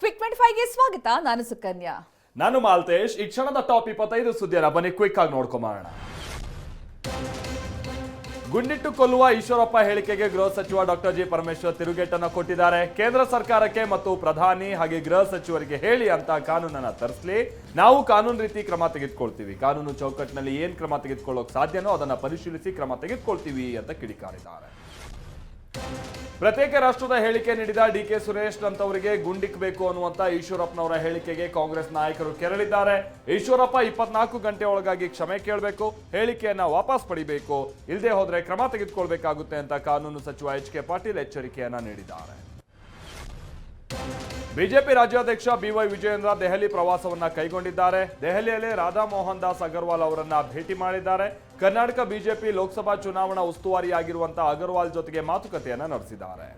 Quick twenty ಫೈವ್ಗೆ ಸ್ವಾಗತ. ನಾನು ಸುಕನ್ಯಾ. ನಾನು ಮಾಲ್ತೇಶ್. ಈ ಕ್ಷಣದ ಟಾಪ್ ಇಪ್ಪತ್ತೈದು ಸುದ್ದಿಯನ್ನ ಬನ್ನಿ ಕ್ವಿಕ್ ಆಗಿ ನೋಡ್ಕೊಂಬೋಣ ಗುಂಡಿಟ್ಟು ಕೊಲ್ಲುವ ಈಶ್ವರಪ್ಪ ಹೇಳಿಕೆಗೆ ಗೃಹ ಸಚಿವ ಡಾಕ್ಟರ್ ಜಿ ಪರಮೇಶ್ವರ್ ತಿರುಗೇಟನ್ನು ಕೊಟ್ಟಿದ್ದಾರೆ. ಕೇಂದ್ರ ಸರ್ಕಾರಕ್ಕೆ ಮತ್ತು ಪ್ರಧಾನಿ ಹಾಗೆ ಗೃಹ ಸಚಿವರಿಗೆ ಹೇಳಿ ಅಂತ ಕಾನೂನನ್ನ ತರಿಸಲಿ. ನಾವು ಕಾನೂನು ರೀತಿ ಕ್ರಮ ತೆಗೆದುಕೊಳ್ತೀವಿ. ಕಾನೂನು ಚೌಕಟ್ಟಿನಲ್ಲಿ ಏನು ಕ್ರಮ ತೆಗೆದುಕೊಳ್ಳೋಕೆ ಸಾಧ್ಯನೋ ಅದನ್ನ ಪರಿಶೀಲಿಸಿ ಕ್ರಮ ತೆಗೆದುಕೊಳ್ತೀವಿ ಅಂತ ಕಿಡಿಕಾರಿದ್ದಾರೆ. ಪ್ರತ್ಯೇಕ ರಾಷ್ಟ್ರದ ಹೇಳಿಕೆ ನೀಡಿದ ಡಿ ಕೆ ಸುರೇಶ್ ಅಂತವರಿಗೆ ಗುಂಡಿಕ್ಬೇಕು ಅನ್ನುವಂತ ಈಶ್ವರಪ್ಪನವರ ಹೇಳಿಕೆಗೆ ಕಾಂಗ್ರೆಸ್ ನಾಯಕರು ಕೆರಳಿದ್ದಾರೆ. ಈಶ್ವರಪ್ಪ ಇಪ್ಪತ್ನಾಲ್ಕು ಗಂಟೆ ಒಳಗಾಗಿ ಕ್ಷಮೆ ಕೇಳಬೇಕು, ಹೇಳಿಕೆಯನ್ನ ವಾಪಸ್ ಪಡಿಬೇಕು. ಇಲ್ಲದೆ ಹೋದ್ರೆ ಕ್ರಮ ತೆಗೆದುಕೊಳ್ಬೇಕಾಗುತ್ತೆ ಅಂತ ಕಾನೂನು ಸಚಿವ ಎಚ್ ಕೆ ಪಾಟೀಲ್ ಎಚ್ಚರಿಕೆಯನ್ನ ನೀಡಿದ್ದಾರೆ. ಬಿಜೆಪಿ ರಾಜ್ಯಾಧ್ಯಕ್ಷ ಬಿವೈ ವಿಜಯೇಂದ್ರ ದೆಹಲಿ ಪ್ರವಾಸವನ್ನ ಕೈಗೊಂಡಿದ್ದಾರೆ. ದೆಹಲಿಯಲ್ಲಿ ರಾಧಾ ಮೋಹನ್ ದಾಸ್ ಅಗರ್ವಾಲ್ ಅವರನ್ನ ಭೇಟಿ ಮಾಡಿದ್ದಾರೆ. ಕರ್ನಾಟಕ ಬಿಜೆಪಿ ಲೋಕಸಭಾ ಚುನಾವಣಾ ಉಸ್ತುವಾರಿಯಾಗಿರುವಂತಹ ಅಗರ್ವಾಲ್ ಜೊತೆಗೆ ಮಾತುಕತೆಯನ್ನ ನಡೆಸಿದ್ದಾರೆ.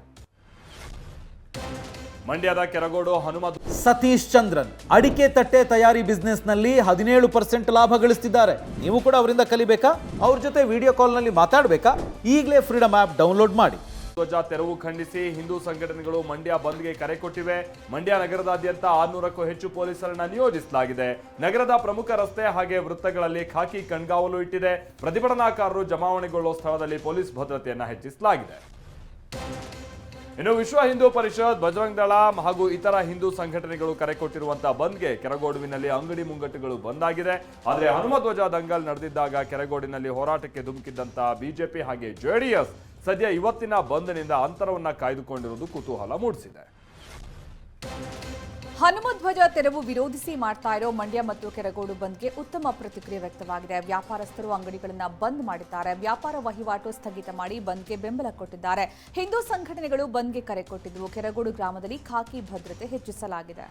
ಮಂಡ್ಯದ ಕೆರಗೋಡು ಹನುಮ ಸತೀಶ್ ಚಂದ್ರನ್ ಅಡಿಕೆ ತಟ್ಟೆ ತಯಾರಿ ಬಿಸ್ನೆಸ್ನಲ್ಲಿ ಹದಿನೇಳು ಪರ್ಸೆಂಟ್ ಲಾಭ ಗಳಿಸ್ತಿದ್ದಾರೆ. ನೀವು ಕೂಡ ಅವರಿಂದ ಕಲಿಬೇಕಾ? ಅವ್ರ ಜೊತೆ ವಿಡಿಯೋ ಕಾಲ್ನಲ್ಲಿ ಮಾತಾಡಬೇಕಾ? ಈಗಲೇ ಫ್ರೀಡಮ್ ಆ್ಯಪ್ ಡೌನ್ಲೋಡ್ ಮಾಡಿ. ಧ್ವಜ ತೆರವು ಖಂಡಿಸಿ ಹಿಂದೂ ಸಂಘಟನೆಗಳು ಮಂಡ್ಯ ಬಂದ್ಗೆ ಕರೆ ಕೊಟ್ಟಿವೆ. ಮಂಡ್ಯ ನಗರದಾದ್ಯಂತ ಆರ್ನೂರಕ್ಕೂ ಹೆಚ್ಚು ಪೊಲೀಸರನ್ನ ನಿಯೋಜಿಸಲಾಗಿದೆ. ನಗರದ ಪ್ರಮುಖ ರಸ್ತೆ ಹಾಗೆ ವೃತ್ತಗಳಲ್ಲಿ ಖಾಕಿ ಕಣ್ಗಾವಲು ಇಟ್ಟಿದೆ. ಪ್ರತಿಭಟನಾಕಾರರು ಜಮಾವಣೆಗೊಳ್ಳುವ ಸ್ಥಳದಲ್ಲಿ ಪೊಲೀಸ್ ಭದ್ರತೆಯನ್ನ ಹೆಚ್ಚಿಸಲಾಗಿದೆ. ಇನ್ನು ವಿಶ್ವ ಹಿಂದೂ ಪರಿಷತ್ ಬಜರಂಗ್ ದಳ ಹಾಗೂ ಇತರ ಹಿಂದೂ ಸಂಘಟನೆಗಳು ಕರೆ ಕೊಟ್ಟಿರುವಂತಹ ಬಂದ್ಗೆ ಕೆರಗೋಡುವಿನಲ್ಲಿ ಅಂಗಡಿ ಮುಂಗಟ್ಟುಗಳು ಬಂದ್ ಆಗಿದೆ ಆದರೆ ಹನುಮ ಧ್ವಜ ದಂಗಲ್ ನಡೆದಿದ್ದಾಗ ಕೆರಗೋಡಿನಲ್ಲಿ ಹೋರಾಟಕ್ಕೆ ಧುಮುಕಿದ್ದಂತಹ ಬಿಜೆಪಿ ಹಾಗೆ ಜೆಡಿಎಸ್ ಸದ್ಯ ಇವತ್ತಿನ ಬಂದ್ನಿಂದ ಅಂತರವನ್ನ ಕಾಯ್ದುಕೊಂಡಿರುವುದು ಕುತೂಹಲ ಮೂಡಿಸಿದೆ. ಹನುಮಧ್ವಜ ತೆರವು ವಿರೋಧಿಸಿ ಮಾಡ್ತಾ ಇರೋ ಮಂಡ್ಯ ಮತ್ತು ಕೆರಗೋಡು ಬಂದ್ಗೆ ಉತ್ತಮ ಪ್ರತಿಕ್ರಿಯೆ ವ್ಯಕ್ತವಾಗಿದೆ. ವ್ಯಾಪಾರಸ್ಥರು ಅಂಗಡಿಗಳನ್ನ ಬಂದ್ ಮಾಡಿದ್ದಾರೆ. ವ್ಯಾಪಾರ ವಹಿವಾಟು ಸ್ಥಗಿತ ಮಾಡಿ ಬಂದ್ಗೆ ಬೆಂಬಲ ಕೊಟ್ಟಿದ್ದಾರೆ. ಹಿಂದೂ ಸಂಘಟನೆಗಳು ಬಂದ್ಗೆ ಕರೆ ಕೊಟ್ಟಿದ್ದವು ಕೆರಗೋಡು ಗ್ರಾಮದಲ್ಲಿ ಖಾಕಿ ಭದ್ರತೆ ಹೆಚ್ಚಿಸಲಾಗಿದೆ.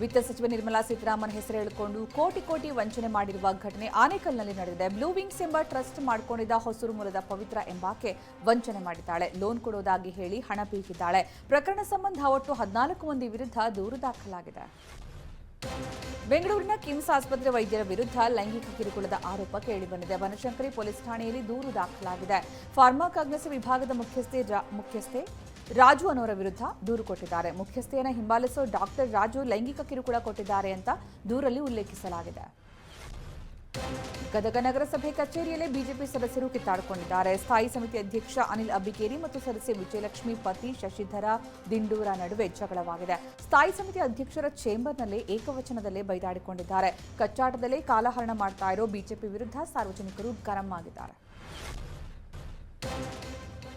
ವಿತ್ತ ಸಚಿವ ನಿರ್ಮಲಾ ಸೀತಾರಾಮನ್ ಹೆಸರು ಹೇಳಿಕೊಂಡು ಕೋಟಿ ಕೋಟಿ ವಂಚನೆ ಮಾಡಿರುವ ಘಟನೆ ಆನೇಕಲ್ನಲ್ಲಿ ನಡೆದಿದೆ. ಬ್ಲೂ ವಿಂಗ್ಸ್ ಎಂಬ ಟ್ರಸ್ಟ್ ಮಾಡಿಕೊಂಡಿದ್ದ ಹೊಸೂರು ಮೂಲದ ಪವಿತ್ರ ಎಂಬಾಕೆ ವಂಚನೆ ಮಾಡಿದ್ದಾಳೆ. ಲೋನ್ ಕೊಡೋದಾಗಿ ಹೇಳಿ ಹಣ ಪೀಕಿದ್ದಾಳೆ. ಪ್ರಕರಣ ಸಂಬಂಧ ಒಟ್ಟು ಹದಿನಾಲ್ಕು ಮಂದಿ ವಿರುದ್ಧ ದೂರು ದಾಖಲಾಗಿದೆ. ಬೆಂಗಳೂರಿನ ಕಿಮ್ಸ್ ಆಸ್ಪತ್ರೆ ವೈದ್ಯರ ವಿರುದ್ಧ ಲೈಂಗಿಕ ಕಿರುಕುಳದ ಆರೋಪ ಕೇಳಿಬಂದಿದೆ. ವನಶಂಕರಿ ಪೊಲೀಸ್ ಠಾಣೆಯಲ್ಲಿ ದೂರು ದಾಖಲಾಗಿದೆ. ಫಾರ್ಮಾಕಾಗ್ನಸ್ ವಿಭಾಗದ ಮುಖ್ಯಸ್ಥೆ ಮುಖ್ಯಸ್ಥೆ ರಾಜು ಅನ್ನೋರ ವಿರುದ್ಧ ದೂರು ಕೊಟ್ಟಿದ್ದಾರೆ. ಮುಖ್ಯಸ್ಥೆಯನ್ನು ಹಿಂಬಾಲಿಸೋ ಡಾಕ್ಟರ್ ರಾಜು ಲೈಂಗಿಕ ಕಿರುಕುಳ ಕೊಟ್ಟಿದ್ದಾರೆ ಅಂತ ದೂರಲ್ಲಿ ಉಲ್ಲೇಖಿಸಲಾಗಿದೆ. ಗದಗ ನಗರಸಭೆ ಕಚೇರಿಯಲ್ಲಿ ಬಿಜೆಪಿ ಸದಸ್ಯರು ಕಿತ್ತಾಡಿಕೊಂಡಿದ್ದಾರೆ. ಸ್ಥಾಯಿ ಸಮಿತಿ ಅಧ್ಯಕ್ಷ ಅನಿಲ್ ಅಬ್ಬಿಕೇರಿ ಮತ್ತು ಸದಸ್ಯೆ ವಿಜಯಲಕ್ಷ್ಮಿ, ಪತಿ ಶಶಿಧರ, ದಿಂಡೂರ ನಡುವೆ ಜಗಳವಾಗಿದೆ. ಸ್ಥಾಯಿ ಸಮಿತಿ ಅಧ್ಯಕ್ಷರ ಚೇಂಬರ್ನಲ್ಲೇ ಏಕವಚನದಲ್ಲೇ ಬೈದಾಡಿಕೊಂಡಿದ್ದಾರೆ. ಕಚ್ಚಾಟದಲ್ಲೇ ಕಾಲಹರಣ ಮಾಡ್ತಾ ಇರೋ ಬಿಜೆಪಿ ವಿರುದ್ಧ ಸಾರ್ವಜನಿಕರು ಗರಂ ಆಗಿದ್ದಾರೆ.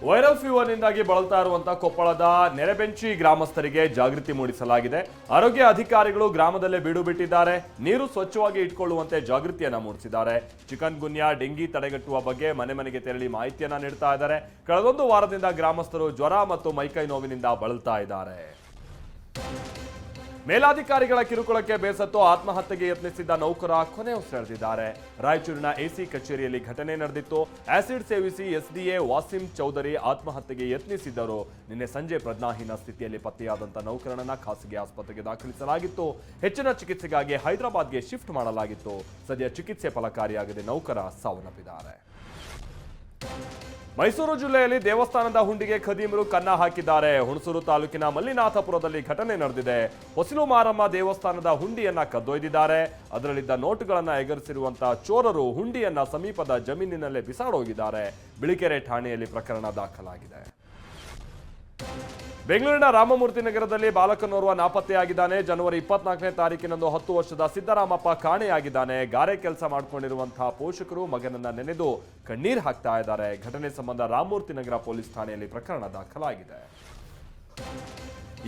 ವೈರಲ್ ಫೀವರ್ನಿಂದಾಗಿ ಬಳಲ್ತಾ ಇರುವಂತಹ ಕೊಪ್ಪಳದ ನೆರೆಬೆಂಚಿ ಗ್ರಾಮಸ್ಥರಿಗೆ ಜಾಗೃತಿ ಮೂಡಿಸಲಾಗಿದೆ. ಆರೋಗ್ಯ ಅಧಿಕಾರಿಗಳು ಗ್ರಾಮದಲ್ಲೇ ಬೀಡು ಬಿಟ್ಟಿದ್ದಾರೆ. ನೀರು ಸ್ವಚ್ಛವಾಗಿ ಇಟ್ಕೊಳ್ಳುವಂತೆ ಜಾಗೃತಿಯನ್ನ ಮೂಡಿಸಿದ್ದಾರೆ. ಚಿಕನ್ ಗುನ್ಯಾ, ಡೆಂಗಿ ತಡೆಗಟ್ಟುವ ಬಗ್ಗೆ ಮನೆ ಮನೆಗೆ ತೆರಳಿ ಮಾಹಿತಿಯನ್ನ ನೀಡ್ತಾ ಇದ್ದಾರೆ. ಕಳೆದೊಂದು ವಾರದಿಂದ ಗ್ರಾಮಸ್ಥರು ಜ್ವರ ಮತ್ತು ಮೈಕೈ ನೋವಿನಿಂದ ಬಳಲ್ತಾ ಇದ್ದಾರೆ. ಮೇಲಾಧಿಕಾರಿಗಳ ಕಿರುಕುಳಕ್ಕೆ ಬೇಸತ್ತು ಆತ್ಮಹತ್ಯೆಗೆ ಯತ್ನಿಸಿದ್ದ ನೌಕರ ಕೊನೆ ಉಸಿರೆಳೆದಿದ್ದಾರೆ. ರಾಯಚೂರಿನ ಎಸಿ ಕಚೇರಿಯಲ್ಲಿ ಘಟನೆ ನಡೆದಿತ್ತು. ಆಸಿಡ್ ಸೇವಿಸಿ ಎಸ್ಡಿಎ ವಾಸಿಂ ಚೌಧರಿ ಆತ್ಮಹತ್ಯೆಗೆ ಯತ್ನಿಸಿದ್ದರು. ನಿನ್ನೆ ಸಂಜೆ ಪ್ರಜ್ಞಾಹೀನ ಸ್ಥಿತಿಯಲ್ಲಿ ಪತ್ತೆಯಾದಂಥ ನೌಕರನನ್ನ ಖಾಸಗಿ ಆಸ್ಪತ್ರೆಗೆ ದಾಖಲಿಸಲಾಗಿತ್ತು. ಹೆಚ್ಚಿನ ಚಿಕಿತ್ಸೆಗಾಗಿ ಹೈದರಾಬಾದ್ಗೆ ಶಿಫ್ಟ್ ಮಾಡಲಾಗಿತ್ತು. ಸದ್ಯ ಚಿಕಿತ್ಸೆ ಫಲಕಾರಿಯಾಗದೆ ನೌಕರ ಸಾವನ್ನಪ್ಪಿದ್ದಾರೆ. ಮೈಸೂರು ಜಿಲ್ಲೆಯಲ್ಲಿ ದೇವಸ್ಥಾನದ ಹುಂಡಿಗೆ ಖದೀಮರು ಕನ್ನ ಹಾಕಿದ್ದಾರೆ. ಹುಣಸೂರು ತಾಲೂಕಿನ ಮಲ್ಲಿನಾಥಪುರದಲ್ಲಿ ಘಟನೆ ನಡೆದಿದೆ. ಹೊಸಲು ಮಾರಮ್ಮ ದೇವಸ್ಥಾನದ ಹುಂಡಿಯನ್ನ ಕದ್ದೊಯ್ದಿದ್ದಾರೆ. ಅದರಲ್ಲಿದ್ದ ನೋಟುಗಳನ್ನು ಎಗರಿಸಿರುವಂತಹ ಚೋರರು ಹುಂಡಿಯನ್ನ ಸಮೀಪದ ಜಮೀನಿನಲ್ಲೇ ಬಿಸಾಡೋಗಿದ್ದಾರೆ. ಬಿಳಿಕೆರೆ ಠಾಣೆಯಲ್ಲಿ ಪ್ರಕರಣ ದಾಖಲಾಗಿದೆ. ಬೆಂಗಳೂರಿನ ರಾಮಮೂರ್ತಿ ನಗರದಲ್ಲಿ ಬಾಲಕನೋರ್ವ ನಾಪತ್ತೆಯಾಗಿದ್ದಾನೆ. ಜನವರಿ ಇಪ್ಪತ್ನಾಲ್ಕನೇ ತಾರೀಕಿನಂದು ಹತ್ತು ವರ್ಷದ ಸಿದ್ದರಾಮಪ್ಪ ಕಾಣೆಯಾಗಿದ್ದಾನೆ. ಗಾರೆ ಕೆಲಸ ಮಾಡಿಕೊಂಡಿರುವಂತಹ ಪೋಷಕರು ಮಗನನ್ನ ನೆನೆದು ಕಣ್ಣೀರು ಹಾಕ್ತಾ ಇದ್ದಾರೆ. ಘಟನೆ ಸಂಬಂಧ ರಾಮಮೂರ್ತಿ ನಗರ ಪೊಲೀಸ್ ಠಾಣೆಯಲ್ಲಿ ಪ್ರಕರಣ ದಾಖಲಾಗಿದೆ.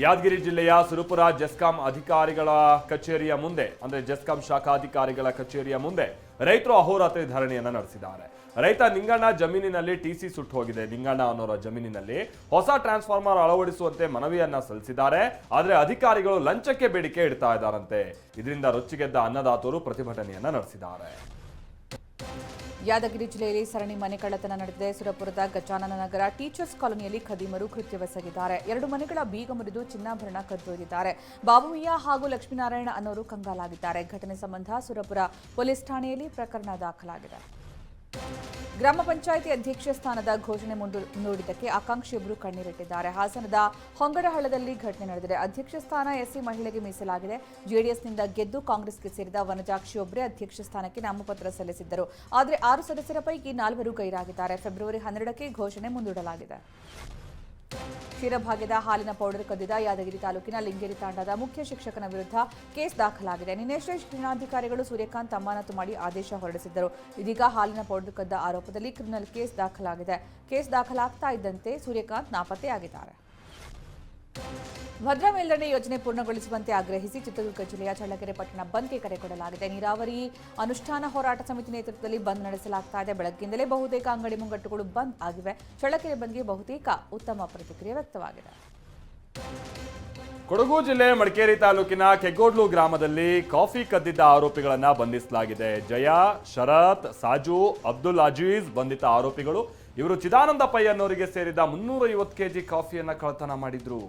ಯಾದಗಿರಿ ಜಿಲ್ಲೆಯ ಸುರಪುರ ಜೆಸ್ಕಾಂ ಅಧಿಕಾರಿಗಳ ಕಚೇರಿಯ ಮುಂದೆ, ಅಂದ್ರೆ ಜೆಸ್ಕಾಂ ಶಾಖಾಧಿಕಾರಿಗಳ ಕಚೇರಿಯ ಮುಂದೆ ರೈತರು ಅಹೋರಾತ್ರಿ ಧರಣಿಯನ್ನು ನಡೆಸಿದ್ದಾರೆ. ರೈತ ನಿಂಗಣ್ಣ ಜಮೀನಿನಲ್ಲಿ ಟಿಸಿ ಸುಟ್ಟು ಹೋಗಿದೆ. ನಿಂಗಣ್ಣ ಅನ್ನೋರ ಜಮೀನಿನಲ್ಲಿ ಹೊಸ ಟ್ರಾನ್ಸ್ಫಾರ್ಮರ್ ಅಳವಡಿಸುವಂತೆ ಮನವಿಯನ್ನ ಸಲ್ಲಿಸಿದ್ದಾರೆ. ಆದರೆ ಅಧಿಕಾರಿಗಳು ಲಂಚಕ್ಕೆ ಬೇಡಿಕೆ ಇಡ್ತಾ ಇದ್ದಾರಂತೆ. ಇದರಿಂದ ರೊಚ್ಚಿಗೆದ್ದ ಅನ್ನದಾತರು ಪ್ರತಿಭಟನೆಯನ್ನ ನಡೆಸಿದ್ದಾರೆ. ಯಾದಗಿರಿ ಜಿಲ್ಲೆಯಲ್ಲಿ ಸರಣಿ ಮನೆ ಕಳ್ಳತನ ನಡೆದಿದೆ. ಸುರಪುರದ ಗಜಾನನ ನಗರ ಟೀಚರ್ಸ್ ಕಾಲೋನಿಯಲ್ಲಿ ಖದೀಮರು ಕೃತ್ಯವೆಸಗಿದ್ದಾರೆ ಎರಡು ಮನೆಗಳ ಬೀಗ ಮುರಿದು ಚಿನ್ನಾಭರಣ ಕದ್ದೊಯ್ದಿದ್ದಾರೆ. ಬಾಬುಮಿಯ ಹಾಗೂ ಲಕ್ಷ್ಮೀನಾರಾಯಣ ಅನ್ನೋರು ಕಂಗಾಲಾಗಿದ್ದಾರೆ. ಘಟನೆ ಸಂಬಂಧ ಸುರಪುರ ಪೊಲೀಸ್ ಠಾಣೆಯಲ್ಲಿ ಪ್ರಕರಣ ದಾಖಲಾಗಿದೆ. ಗ್ರಾಮ ಪಂಚಾಯಿತಿ ಅಧ್ಯಕ್ಷ ಸ್ಥಾನದ ಘೋಷಣೆ ಮುಂದು ಮುಂದೂಡಿದ್ದಕ್ಕೆ ಆಕಾಂಕ್ಷಿಯೊಬ್ಬರು ಕಣ್ಣೀರಿಟ್ಟಿದ್ದಾರೆ. ಹಾಸನದ ಹೊಂಗಡಹಳ್ಳದಲ್ಲಿ ಘಟನೆ ನಡೆದಿದೆ. ಅಧ್ಯಕ್ಷ ಸ್ಥಾನ ಎಸ್ಸಿ ಮಹಿಳೆಗೆ ಮೀಸಲಾಗಿದೆ. ಜೆಡಿಎಸ್ನಿಂದ ಗೆದ್ದು ಕಾಂಗ್ರೆಸ್ಗೆ ಸೇರಿದ ವನಜಾಕ್ಷಿಯೊಬ್ಬರೇ ಅಧ್ಯಕ್ಷ ಸ್ಥಾನಕ್ಕೆ ನಾಮಪತ್ರ ಸಲ್ಲಿಸಿದ್ದರು. ಆದರೆ ಆರು ಸದಸ್ಯರ ಪೈಕಿ ನಾಲ್ವರು ಗೈರಾಗಿದ್ದಾರೆ. ಫೆಬ್ರವರಿ ಹನ್ನೆರಡಕ್ಕೆ ಘೋಷಣೆ ಮುಂದೂಡಲಾಗಿದೆ. ಕ್ಷೀರಭಾಗ್ಯದ ಹಾಲಿನ ಪೌಡರ್ ಕದ್ದಿದ ಯಾದಗಿರಿ ತಾಲೂಕಿನ ಲಿಂಗೇರಿ ತಾಂಡದ ಮುಖ್ಯ ಶಿಕ್ಷಕನ ವಿರುದ್ಧ ಕೇಸ್ ದಾಖಲಾಗಿದೆ. ನಿನ್ನೆಷ್ಟೇ ಶಿಕ್ಷಣಾಧಿಕಾರಿಗಳು ಸೂರ್ಯಕಾಂತ್ ಅಮಾನತು ಮಾಡಿ ಆದೇಶ ಹೊರಡಿಸಿದ್ದರು. ಇದೀಗ ಹಾಲಿನ ಪೌಡರ್ ಕದ್ದ ಆರೋಪದಲ್ಲಿ ಕ್ರಿಮಿನಲ್ ಕೇಸ್ ದಾಖಲಾಗಿದೆ. ಕೇಸ್ ದಾಖಲಾಗ್ತಾ ಇದ್ದಂತೆ ಸೂರ್ಯಕಾಂತ್ ನಾಪತ್ತೆಯಾಗಿದ್ದಾರೆ. ಭದ್ರಾ ಮೇಲ್ದಂಡೆ ಯೋಜನೆ ಪೂರ್ಣಗೊಳಿಸುವಂತೆ ಆಗ್ರಹಿಸಿ ಚಿತ್ರದುರ್ಗ ಜಿಲ್ಲೆಯ ಚಳ್ಳಕೆರೆ ಪಟ್ಟಣ ಬಂದ್ಗೆ ಕರೆ ಕೊಡಲಾಗಿದೆ. ನೀರಾವರಿ ಅನುಷ್ಠಾನ ಹೋರಾಟ ಸಮಿತಿ ನೇತೃತ್ವದಲ್ಲಿ ಬಂದ್ ನಡೆಸಲಾಗ್ತಾ ಇದೆ. ಬೆಳಗ್ಗಿಂದಲೇ ಬಹುತೇಕ ಅಂಗಡಿ ಮುಂಗಟ್ಟುಗಳು ಬಂದ್ ಆಗಿವೆ. ಚಳ್ಳಕೆರೆ ಬಂದ್ಗೆ ಬಹುತೇಕ ಉತ್ತಮ ಪ್ರತಿಕ್ರಿಯೆ ವ್ಯಕ್ತವಾಗಿದೆ. ಕೊಡಗು ಜಿಲ್ಲೆ ಮಡಿಕೇರಿ ತಾಲೂಕಿನ ಕೆಗ್ಗೋಡ್ಲು ಗ್ರಾಮದಲ್ಲಿ ಕಾಫಿ ಕದ್ದಿದ್ದ ಆರೋಪಿಗಳನ್ನು ಬಂಧಿಸಲಾಗಿದೆ. ಜಯ, ಶರತ್, ಸಾಜು, ಅಬ್ದುಲ್ ಅಜೀಜ್ ಬಂಧಿತ ಆರೋಪಿಗಳು ಇವರು ಚಿದಾನಂದ ಪೈ ಅನ್ನೋರಿಗೆ ಸೇರಿದ ಮುನ್ನೂರ ಐವತ್ತು ಕೆಜಿ ಕಾಫಿಯನ್ನು ಕಳ್ಳತನ ಮಾಡಿದ್ರು.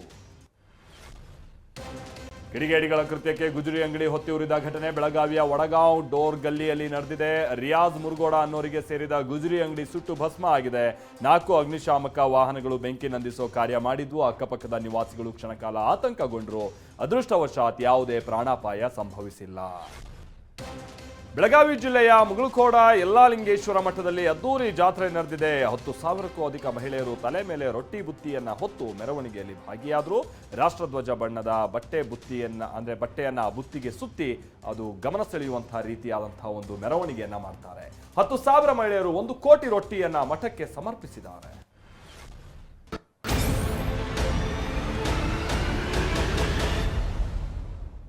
ಕಿಡಿಗೇಡಿಗಳ ಕೃತ್ಯಕ್ಕೆ ಗುಜರಿ ಅಂಗಡಿ ಹೊತ್ತಿ ಉರಿದ ಘಟನೆ ಬೆಳಗಾವಿಯ ವಡಗಾಂವ್ ಡೋರ್ ಗಲ್ಲಿಯಲ್ಲಿ ನಡೆದಿದೆ. ರಿಯಾಜ್ ಮುರುಗೋಡ ಅನ್ನೋರಿಗೆ ಸೇರಿದ ಗುಜರಿ ಅಂಗಡಿ ಸುಟ್ಟು ಭಸ್ಮ ಆಗಿದೆ. ನಾಲ್ಕು ಅಗ್ನಿಶಾಮಕ ವಾಹನಗಳು ಬೆಂಕಿ ನಂದಿಸೋ ಕಾರ್ಯ ಮಾಡಿದ್ದು ಅಕ್ಕಪಕ್ಕದ ನಿವಾಸಿಗಳು ಕ್ಷಣಕಾಲ ಆತಂಕಗೊಂಡರು. ಅದೃಷ್ಟವಶಾತ್ ಯಾವುದೇ ಪ್ರಾಣಾಪಾಯ ಸಂಭವಿಸಿಲ್ಲ. ಬೆಳಗಾವಿ ಜಿಲ್ಲೆಯ ಮುಗಳಕೋಡ ಯಲ್ಲಾಲಿಂಗೇಶ್ವರ ಮಠದಲ್ಲಿ ಅದ್ದೂರಿ ಜಾತ್ರೆ ನಡೆದಿದೆ. ಹತ್ತು ಸಾವಿರಕ್ಕೂ ಅಧಿಕ ಮಹಿಳೆಯರು ತಲೆ ಮೇಲೆ ರೊಟ್ಟಿ ಬುತ್ತಿಯನ್ನ ಹೊತ್ತು ಮೆರವಣಿಗೆಯಲ್ಲಿ ಭಾಗಿಯಾದರು. ರಾಷ್ಟ್ರಧ್ವಜ ಬಣ್ಣದ ಬಟ್ಟೆ ಬುತ್ತಿಯನ್ನ, ಅಂದ್ರೆ ಬಟ್ಟೆಯನ್ನ ಬುತ್ತಿಗೆ ಸುತ್ತಿ ಅದು ಗಮನ ಸೆಳೆಯುವಂತಹ ರೀತಿಯಾದಂತಹ ಒಂದು ಮೆರವಣಿಗೆಯನ್ನ ಮಾಡ್ತಾರೆ. ಹತ್ತು ಸಾವಿರ ಮಹಿಳೆಯರು ಒಂದು ಕೋಟಿ ರೊಟ್ಟಿಯನ್ನ ಮಠಕ್ಕೆ ಸಮರ್ಪಿಸಿದ್ದಾರೆ.